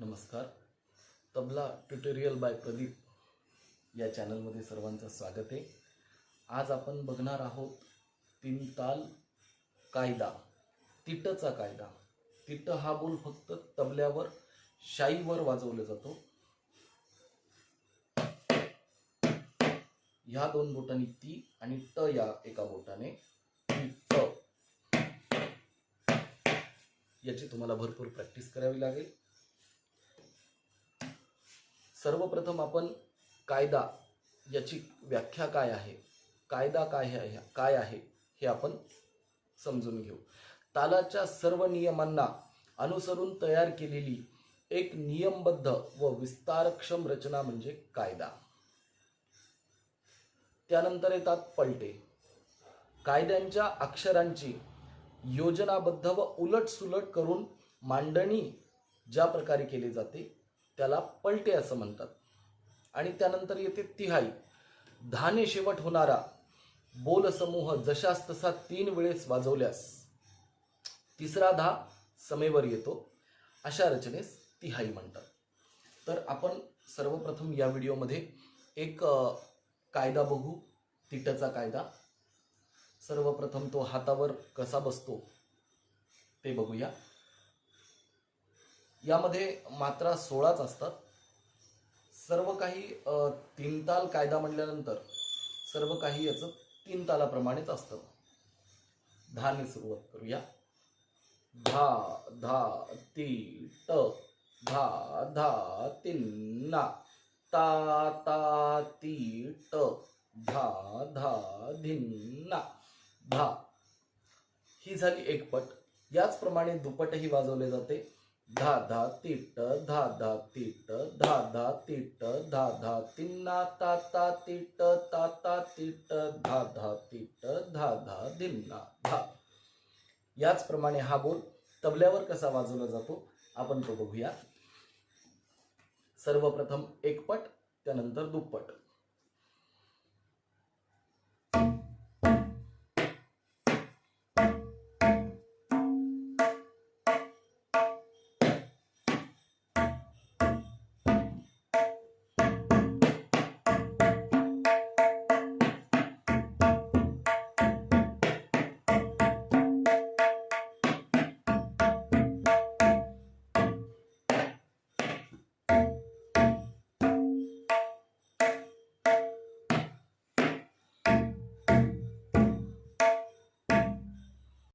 नमस्कार. Tabla tutorial bye Pradeep या चॅनलमध्ये सर्वांचं स्वागत आहे. आज आपण बघणार आहोत तीन ताल कायदा. तिटचा कायदा. तिट हा बोल फक्त तबल्यावर शाईवर वाजवला जातो. ह्या दोन बोटांनी ती आणि ट या एका बोटाने ट याची तुम्हाला भरपूर प्रॅक्टिस करावी लागेल. सर्वप्रथम आपण कायदा याची व्याख्या काय आहे? कायदा काय आहे? काय आहे? हे आपण समजून घेऊ. तालाच्या सर्व नियमांना अनुसरून तयार केलेली एक नियमबद्ध व विस्तारक्षम रचना म्हणजे कायदा. त्यानंतर येतात पलटे. कायद्यांच्या अक्षरांची योजनाबद्ध व उलटसुलट करून मांडणी ज्या प्रकारे केली जाते त्याला पलटे असं म्हणतात. आणि त्यानंतर येते तिहाई. धाने शेवट होणारा बोल समूह जशास तसा तीन वेळेस वाजवल्यास तिसरा धा समेवर येतो. अशा रचनेस तिहाई म्हणतात. तर आपण सर्वप्रथम या व्हिडिओमध्ये एक कायदा बघू. तिटचा कायदा. सर्वप्रथम तो हातावर कसा बसतो ते बघूया. यामध्ये मात्रा सोळाच असतात. सर्व काही तीन ताल कायदा म्हटल्यानंतर सर्व काही याचं तीन तालाप्रमाणेच असतं. धाने सुरुवात करूया. धा धा ती ट धा धा तिन्ना ता ता ती ट धा धा धिन्ना धा. ही झाली एक पट. याचप्रमाणे दुपटही वाजवले जाते. धा धा तिट धा धा तिट धा धा तिट धा धा तिन्ना ताता तिट ताता तिट धा धा तिट धा धा धिन्ना धा. याचप्रमाणे हा बोल तबल्यावर कसा वाजवला जातो आपण तो बघूया. सर्वप्रथम एकपट त्यानंतर दुप्पट.